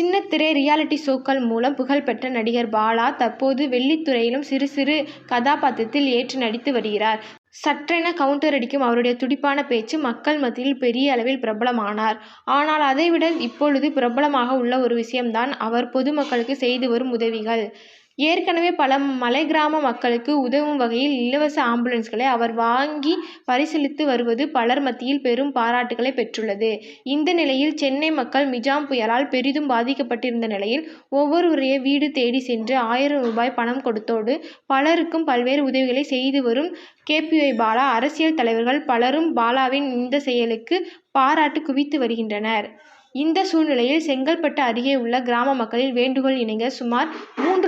சின்னத்திரை ரியாலிட்டி ஷோக்கள் மூலம் புகழ்பெற்ற நடிகர் பாலா தற்போது வெள்ளித்துறையிலும் சிறு சிறு கதாபாத்திரத்தில் ஏற்று நடித்து வருகிறார். சட்டென கவுண்டர் அடிக்கும் அவருடைய துடிப்பான பேச்சு மக்கள் மத்தியில் பெரிய அளவில் பிரபலமானார். ஆனால் அதைவிட இப்பொழுது பிரபலமாக உள்ள ஒரு விஷயம்தான் அவர் பொதுமக்களுக்கு செய்து வரும் உதவிகள். ஏற்கனவே பல மலை கிராம மக்களுக்கு உதவும் வகையில் இலவச ஆம்புலன்ஸ்களை அவர் வாங்கி பரிசீலித்து வருவது பலர் மத்தியில் பெரும் பாராட்டுகளை பெற்றுள்ளது. இந்த நிலையில் சென்னை மக்கள் மிஜாம் புயலால் பெரிதும் பாதிக்கப்பட்டிருந்த நிலையில் ஒவ்வொருவரைய வீடு தேடி சென்று ஆயிரம் ரூபாய் பணம் கொடுத்தோடு பலருக்கும் பல்வேறு உதவிகளை செய்து வரும் கேபிஒய் பாலா அரசியல் தலைவர்கள் பலரும் பாலாவின் இந்த செயலுக்கு பாராட்டு குவித்து வருகின்றனர். இந்த சூழ்நிலையில் செங்கல்பட்டு அருகே உள்ள கிராம மக்களில் வேண்டுகோள் இணங்க சுமார்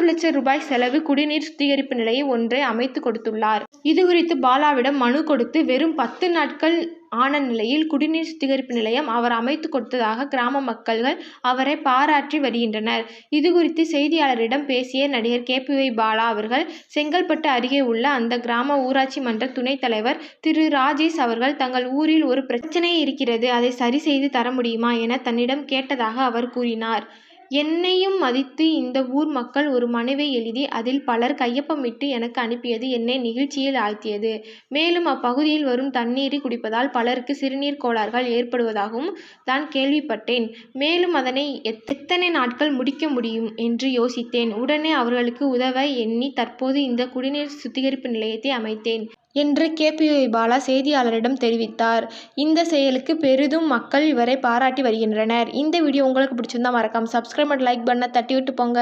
மூன்று லட்சம் ரூபாய் செலவு குடிநீர் சுத்திகரிப்பு நிலையம் ஒன்றை அமைத்து கொடுத்துள்ளார். இதுகுறித்து பாலாவிடம் மனு கொடுத்து வெறும் பத்து நாட்கள் ஆன நிலையில் குடிநீர் சுத்திகரிப்பு நிலையம் அவர் அமைத்து கொடுத்ததாக கிராம மக்கள்கள் அவரை பாராட்டி வருகின்றனர். இதுகுறித்து செய்தியாளரிடம் பேசிய நடிகர் கேப்யூஐ பாலா அவர்கள் செங்கல்பட்டு அருகே உள்ள அந்த கிராம ஊராட்சி மன்ற துணைத் தலைவர் திரு ராஜேஷ் அவர்கள் தங்கள் ஊரில் ஒரு பிரச்சனை இருக்கிறது அதை சரி செய்து தர முடியுமா என தன்னிடம் கேட்டதாக அவர் கூறினார். என்னையும் மதித்து இந்த ஊர் மக்கள் ஒரு மனுவை எழுதி அதில் பலர் கையொப்பமிட்டு எனக்கு அனுப்பியது என்னை நிகழ்ச்சியில் ஆழ்த்தியது. மேலும் அப்பகுதியில் வரும் தண்ணீரை குடிப்பதால் பலருக்கு சிறுநீர் கோளாறுகள் ஏற்படுவதாகவும் தான் கேள்விப்பட்டேன். மேலும் அதனை எத்தனை நாட்கள் முடிக்க முடியும் என்று யோசித்தேன். உடனே அவர்களுக்கு உதவ எண்ணி தற்போது இந்த குடிநீர் சுத்திகரிப்பு நிலையத்தை அமைத்தேன். என்று கேப்யூஐ பாலா செய்தியாளரிடம் தெரிவித்தார். இந்த செயலுக்கு பெரிதும் மக்கள் இவரை பாராட்டி வருகின்றனர். இந்த வீடியோ உங்களுக்கு பிடிச்சிருந்தா மறக்காம சப்ஸ்கிரைப் மற்றும் லைக் பட்டனை தட்டி விட்டு போங்க.